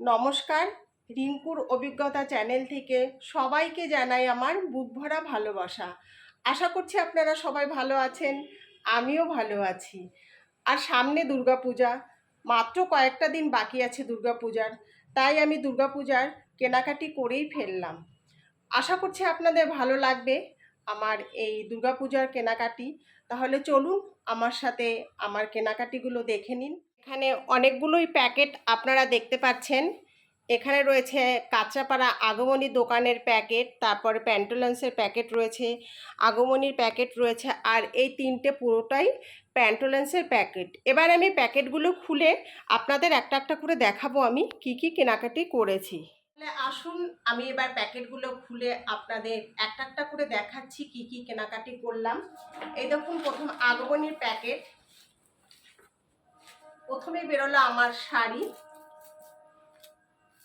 নমস্কার। রিঙ্কুর অভিজ্ঞতা চ্যানেল থেকে সবাইকে জানাই আমার বুক ভরা ভালোবাসা। আশা করছি আপনারা সবাই ভালো আছেন, আমিও ভালো আছি। আর সামনে দুর্গাপূজা, মাত্র কয়েকটা দিন বাকি আছে দুর্গাপূজার, তাই আমি দুর্গাপূজার কেনাকাটি করেই ফেললাম। আশা করছি আপনাদের ভালো লাগবে আমার এই দুর্গাপূজার কেনাকাটি। তাহলে চলুন আমার সাথে আমার কেনাকাটিগুলো দেখে নিন। এখানে অনেকগুলোই প্যাকেট আপনারা দেখতে পাচ্ছেন। এখানে রয়েছে কাঁচাপাড়া আগমনী দোকানের প্যাকেট, তারপরে প্যান্টোলেন্সের প্যাকেট রয়েছে, আগমনীর প্যাকেট রয়েছে, আর এই তিনটে পুরোটাই প্যান্টোলেন্সের প্যাকেট। এবার আমি প্যাকেটগুলো খুলে আপনাদের একটা একটা করে দেখাবো আমি কি কি কেনাকাটি করেছি। তাহলে আসুন, আমি এবার প্যাকেটগুলো খুলে আপনাদের একটা একটা করে দেখাচ্ছি কি কি কেনাকাটি করলাম। এই দেখুন, প্রথম আগমনীর প্যাকেট। প্রথমে বেরোলো আমার শাড়ি।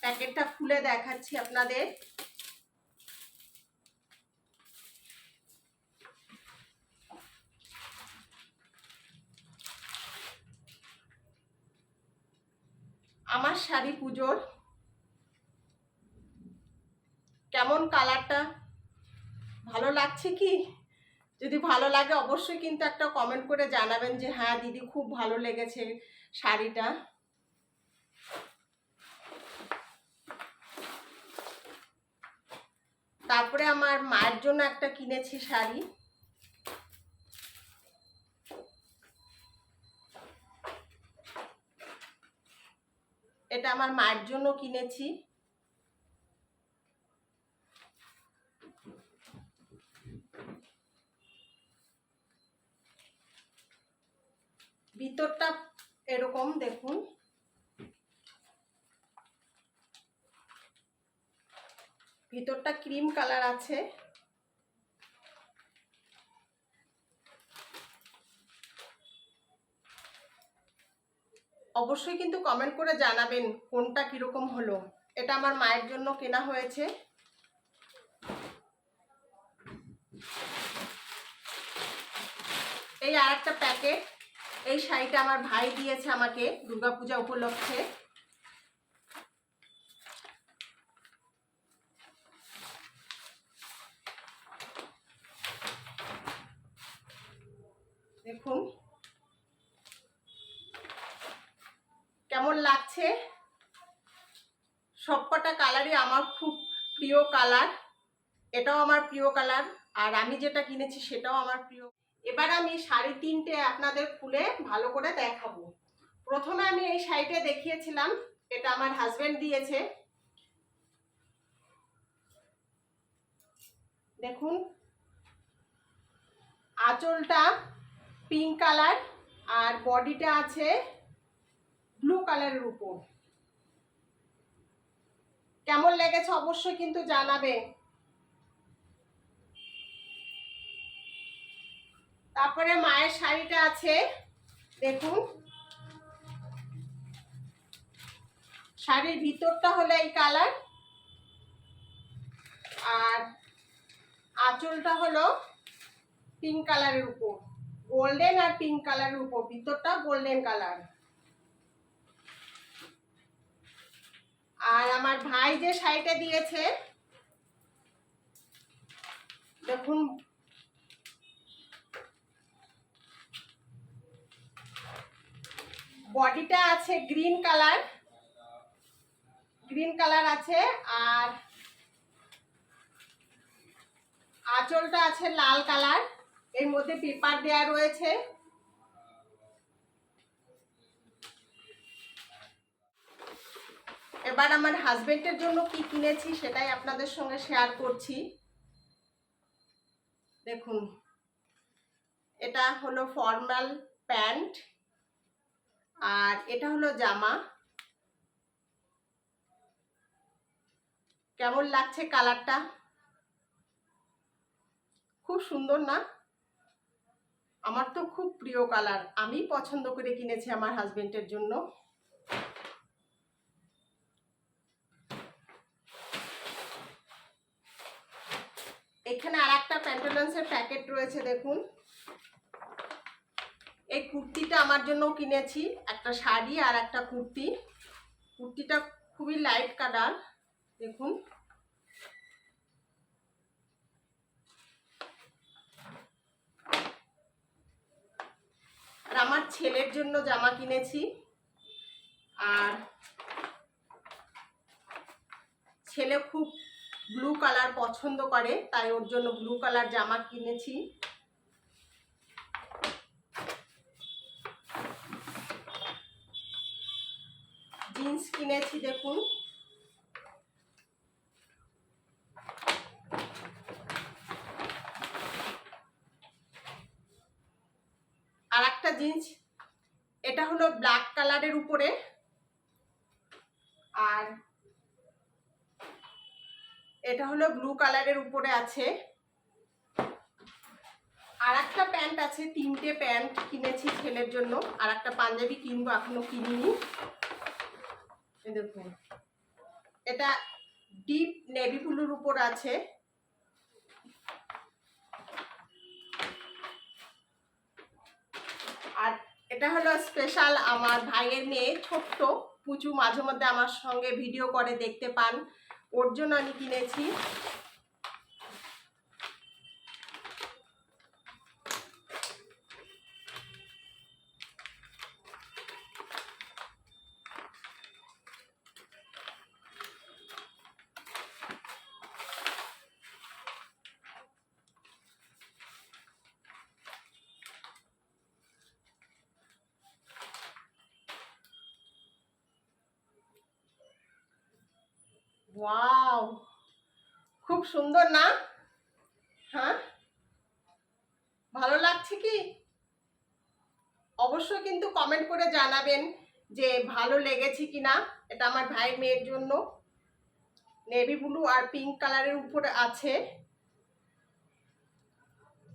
প্যাকেটটা খুলে দেখাচ্ছি আপনাদের। আমার শাড়ি পুজোর। কেমন কালারটা? ভালো লাগছে কি? যদি ভালো লাগে অবশ্যই কিন্তু একটা কমেন্ট করে জানাবেন যে হ্যাঁ দিদি, খুব ভালো লেগেছে শাড়িটা। তারপরে আমার মায়ের জন্য একটা কিনেছি শাড়ি। এটা আমার মায়ের জন্য কিনেছি। ভিতরটা এরকম দেখুন। ভিতরটা ক্রিম কালার আছে। অবশ্যই কিন্তু কমেন্ট করে জানাবেন কোনটা কীরকম হলো। এটা আমার মায়ের জন্য কেনা হয়েছে। এই আর একটা প্যাকেট। এই শাড়িটা আমার ভাই দিয়েছে আমাকে দুর্গাপূজা উপলক্ষে। দেখুন। কেমন লাগছে? সবকটা কালারই আমার খুব প্রিয় কালার। এটাও আমার প্রিয় কালার। আর আমি যেটা কিনেছি সেটাও আমার প্রিয়। এবার আমি শাড়ি তিনটে আপনাদের খুলে ভালো করে দেখাবো। প্রথমে আমি এই শাড়িটা দেখিয়েছিলাম, এটা আমার হাজবেন্ড দিয়েছে। দেখুন, আঁচলটা পিঙ্ক কালার আর বডিটা আছে ব্লু কালারের উপর। কেমন লেগেছে অবশ্যই কিন্তু জানাবে তারপরে মায়ের শাড়িটা আছে, দেখুন। শাড়ির ভিতরটা হলো এই কালার। আর আঁচলটা হলো পিঙ্ক কালারের উপর। গোল্ডেন আর পিঙ্ক কালারের উপর। ভিতরটা গোল্ডেন কালার আর আমার ভাই যে শাড়িটা দিয়েছে, দেখুন বডিটা আছে গ্রিন কালার। গ্রিন কালার আছে আর আঁচলটা আছে লাল কালার। এর মধ্যে পেপার দেয়া রয়েছে। এবার আমার হাজবেন্ডের জন্য কি কিনেছি সেটাই আপনাদের সঙ্গে শেয়ার করছি। দেখুন, এটা হলো ফর্মাল প্যান্ট। আর এটা হলো জামা। কেমন লাগছে কালারটা? খুব সুন্দর না? আমার তো খুব প্রিয় কালার। আমি পছন্দ করে কিনেছি আমার হাজবেন্ডের জন্য। এখানে আর একটা প্যান্টালন্সের প্যাকেট রয়েছে, দেখুন। এই কুর্তিটা আমার জন্য কিনেছি, একটা শাড়ি আর একটা কুর্তি। কুর্তিটা খুবই লাইট কালার দেখুন। আর আমার ছেলের জন্য জামা কিনেছি। আর ছেলে খুব ব্লু কালার পছন্দ করে, তাই ওর জন্য ব্লু কালার জামা কিনেছি। জিন্স কিনেছি দেখুন। আর একটা জিন্স, এটা হলো ব্ল্যাক কালারের উপরে। আর এটা হলো ব্লু কালারের উপরে আছে। আর একটা প্যান্ট আছে, তিনটে প্যান্ট কিনেছি ছেলের জন্য। আর একটা পাঞ্জাবি কিনবো, এখনও কিনিনি। দেখুন। এটা ডিপ নেভি ব্লুর উপর আছে। আর এটা হলো স্পেশাল আমার ভাইয়ের মেয়ে, ছোট্ট। পুচু মাঝে মধ্যে আমার সঙ্গে ভিডিও করে, দেখতে পান। ওর জন্য আমি কিনেছি। ওয়াও খুব সুন্দর না? হ্যাঁ? ভালো লাগছে কি? অবশ্যই কিন্তু কমেন্ট করে জানাবেন যে ভালো লেগেছে কি না এটা আমার ভাই মেয়ের জন্য। নেভি ব্লু আর পিঙ্ক কালারের উপরে আছে।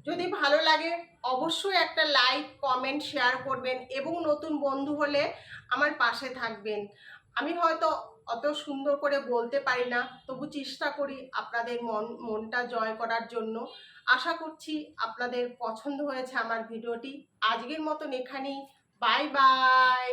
যদি ভালো লাগে, অবশ্যই একটা লাইক কমেন্ট শেয়ার করবেন এবং নতুন বন্ধু হলে আমার পাশে থাকবেন। আমি হয়তো অত সুন্দর করে বলতে পারি না, তবু চেষ্টা করি আপনাদের মন, মনটা জয় করার জন্য। আশা করছি আপনাদের পছন্দ হয়েছে আমার ভিডিওটি। আজকের মতন এখানেই। Bye bye.